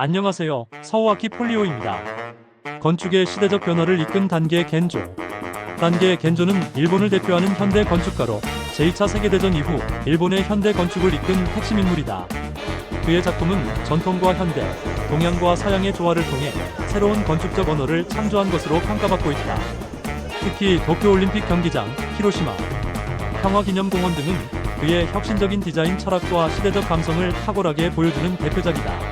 안녕하세요. 서우아키 폴리오입니다. 건축의 시대적 변화를 이끈 단계 겐조. 단계 겐조는 일본을 대표하는 현대 건축가로 제2차 세계대전 이후 일본의 현대 건축을 이끈 핵심 인물이다. 그의 작품은 전통과 현대, 동양과 서양의 조화를 통해 새로운 건축적 언어를 창조한 것으로 평가받고 있다. 특히 도쿄올림픽 경기장, 히로시마, 평화기념공원 등은 그의 혁신적인 디자인 철학과 시대적 감성을 탁월하게 보여주는 대표작이다.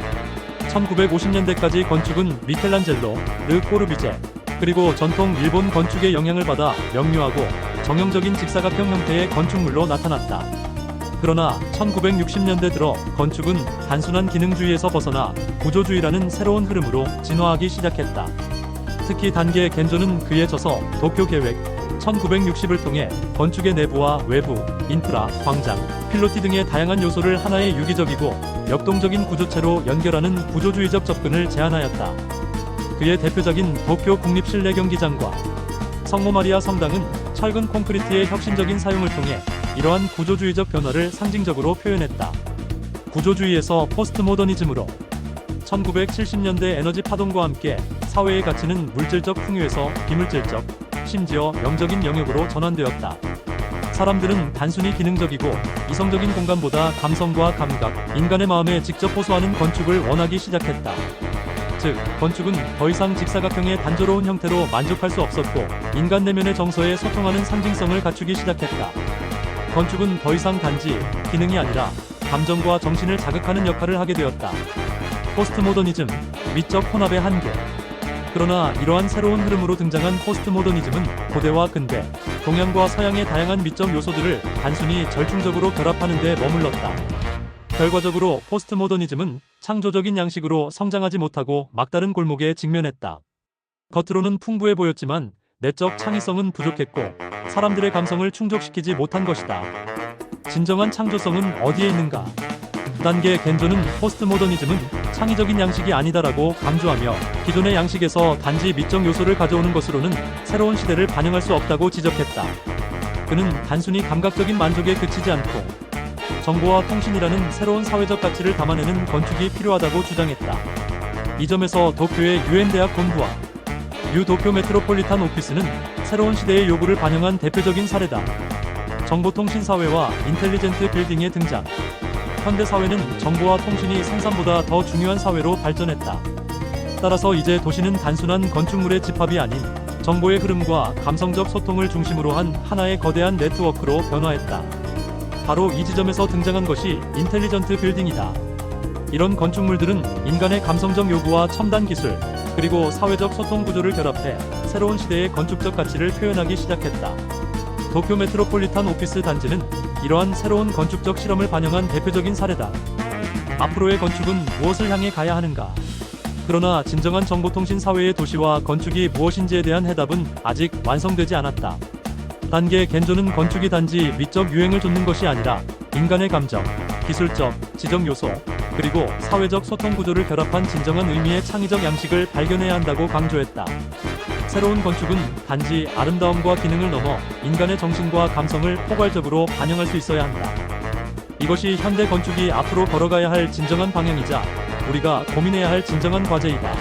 1950년대까지 건축은 미켈란젤로, 르 코르비제, 그리고 전통 일본 건축의 영향을 받아 명료하고 정형적인 직사각형 형태의 건축물로 나타났다. 그러나 1960년대 들어 건축은 단순한 기능주의에서 벗어나 구조주의라는 새로운 흐름으로 진화하기 시작했다. 특히 단계 겐조는 그의 저서 도쿄 계획 1960을 통해 건축의 내부와 외부, 인프라, 광장, 필로티 등의 다양한 요소를 하나의 유기적이고 역동적인 구조체로 연결하는 구조주의적 접근을 제안하였다. 그의 대표적인 도쿄 국립 실내 경기장과 성모 마리아 성당은 철근 콘크리트의 혁신적인 사용을 통해 이러한 구조주의적 변화를 상징적으로 표현했다. 구조주의에서 포스트 모더니즘으로 1970년대 에너지 파동과 함께 사회의 가치는 물질적 풍요에서 비물질적, 심지어 영적인 영역으로 전환되었다. 사람들은 단순히 기능적이고 이성적인 공간보다 감성과 감각, 인간의 마음에 직접 호소하는 건축을 원하기 시작했다. 즉, 건축은 더 이상 직사각형의 단조로운 형태로 만족할 수 없었고, 인간 내면의 정서에 소통하는 상징성을 갖추기 시작했다. 건축은 더 이상 단지 기능이 아니라 감정과 정신을 자극하는 역할을 하게 되었다. 포스트 모더니즘, 미적 혼합의 한계. 그러나 이러한 새로운 흐름으로 등장한 포스트 모더니즘은 고대와 근대, 동양과 서양의 다양한 미적 요소들을 단순히 절충적으로 결합하는 데 머물렀다. 결과적으로 포스트 모더니즘은 창조적인 양식으로 성장하지 못하고 막다른 골목에 직면했다. 겉으로는 풍부해 보였지만 내적 창의성은 부족했고 사람들의 감성을 충족시키지 못한 것이다. 진정한 창조성은 어디에 있는가? 단계 겐조는 포스트 모더니즘은 창의적인 양식이 아니다라고 강조하며 기존의 양식에서 단지 미적 요소를 가져오는 것으로는 새로운 시대를 반영할 수 없다고 지적했다. 그는 단순히 감각적인 만족에 그치지 않고 정보와 통신이라는 새로운 사회적 가치를 담아내는 건축이 필요하다고 주장했다. 이 점에서 도쿄의 유엔 대학 본부와 유 도쿄 메트로폴리탄 오피스는 새로운 시대의 요구를 반영한 대표적인 사례다. 정보통신 사회와 인텔리젠트 빌딩의 등장. 현대 사회는 정보와 통신이 생산보다 더 중요한 사회로 발전했다. 따라서 이제 도시는 단순한 건축물의 집합이 아닌 정보의 흐름과 감성적 소통을 중심으로 한 하나의 거대한 네트워크로 변화했다. 바로 이 지점에서 등장한 것이 인텔리전트 빌딩이다. 이런 건축물들은 인간의 감성적 요구와 첨단 기술, 그리고 사회적 소통 구조를 결합해 새로운 시대의 건축적 가치를 표현하기 시작했다. 도쿄 메트로폴리탄 오피스 단지는 이러한 새로운 건축적 실험을 반영한 대표적인 사례다. 앞으로의 건축은 무엇을 향해 가야 하는가? 그러나 진정한 정보통신 사회의 도시와 건축이 무엇인지에 대한 해답은 아직 완성되지 않았다. 단계 겐조는 건축이 단지 미적 유행을 좇는 것이 아니라 인간의 감정, 기술적, 지적 요소, 그리고 사회적 소통 구조를 결합한 진정한 의미의 창의적 양식을 발견해야 한다고 강조했다. 새로운 건축은 단지 아름다움과 기능을 넘어 인간의 정신과 감성을 포괄적으로 반영할 수 있어야 한다. 이것이 현대 건축이 앞으로 걸어가야 할 진정한 방향이자 우리가 고민해야 할 진정한 과제이다.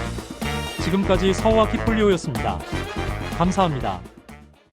지금까지 서우아키 폴리오였습니다. 감사합니다.